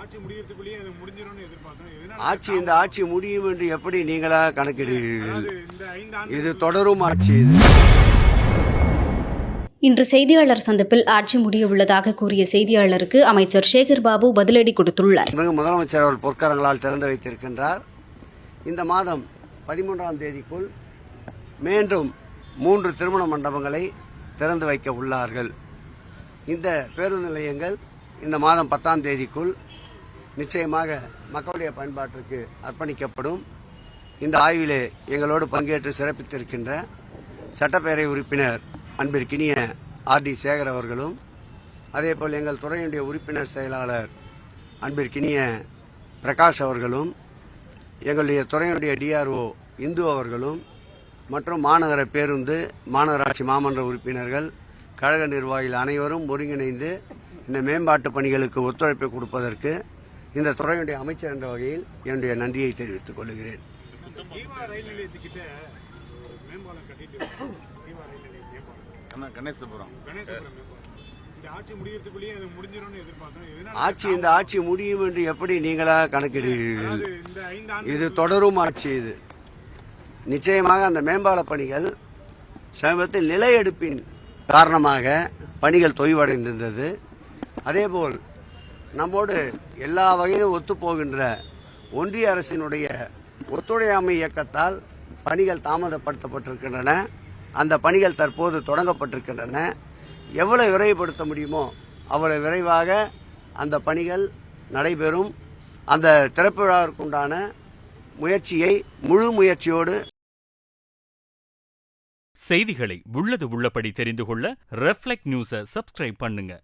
ஆட்சி முடியறதுக்குள்ளேயே அது எதனால ஆட்சி இந்த ஆட்சி முடியும் என்று எப்படி நீங்களா ஆண்டு இது தொடரும் ஆட்சி இது. இன்று செய்தியாளர் சந்திப்பில் ஆட்சி முடிய உள்ளதாக கூறிய செய்தியாளருக்கு அமைச்சர் சேகர் பாபு பதிலடி கொடுத்துள்ளார். முதலமைச்சர் அவர் பொற்கரங்களால் திறந்து வைத்திருக்கின்றார். இந்த மாதம் பதிமூன்றாம் தேதிக்குள் மீண்டும் மூன்று திருமண மண்டபங்களை திறந்து வைக்க உள்ளார்கள். இந்த பேருந்து நிலையங்கள் இந்த மாதம் பத்தாம் தேதிக்குள் நிச்சயமாக மக்களுடைய பயன்பாட்டிற்கு அர்ப்பணிக்கப்படும். இந்த ஆய்விலே எங்களோடு பங்கேற்று சிறப்பித்திருக்கின்ற சட்டப்பேரவை உறுப்பினர் அன்பிற்கினிய ஆர் டி சேகர் அவர்களும் அதேபோல் எங்கள் துறையினுடைய உறுப்பினர் செயலாளர் அன்பிற்கினிய பிரகாஷ் அவர்களும் எங்களுடைய துறையினுடைய டிஆர்ஓ இந்து அவர்களும் மற்றும் மாநகர பேருந்து மாநகராட்சி மாமன்ற உறுப்பினர்கள் கழக நிர்வாகிகள் அனைவரும் ஒருங்கிணைந்து இந்த மேம்பாட்டு பணிகளுக்கு ஒத்துழைப்பு கொடுப்பதற்கு இந்த துறையினுடைய அமைச்சர் என்ற வகையில் என்னுடைய நன்றியை தெரிவித்துக் கொள்கிறேன். ஆட்சி இந்த ஆட்சி முடியும் என்று எப்படி நீங்களா கணக்கிடுகிறீர்கள்? இது தொடரும் ஆட்சி இது. நிச்சயமாக அந்த மேம்பால பணிகள் சமீபத்தில் நில எடுப்பின் காரணமாக பணிகள் தொய்வடைந்திருந்தது. அதேபோல் நம்மோடு எல்லா வகையிலும் ஒத்துப்போகின்ற ஒன்றிய அரசினுடைய ஒத்துழையாமை இயக்கத்தால் பணிகள் தாமதப்படுத்தப்பட்டிருக்கின்றன. அந்த பணிகள் தற்போது தொடங்கப்பட்டிருக்கின்றன. எவ்வளவு விரைவுபடுத்த முடியுமோ அவ்வளவு விரைவாக அந்த பணிகள் நடைபெறும். அந்த திறப்பு விழாவிற்குண்டான முயற்சியை முழு முயற்சியோடு செய்திகளை உள்ளது உள்ளபடி தெரிந்து கொள்ள ரெஃப்ளெக்ட் நியூஸை சப்ஸ்கிரைப் பண்ணுங்க.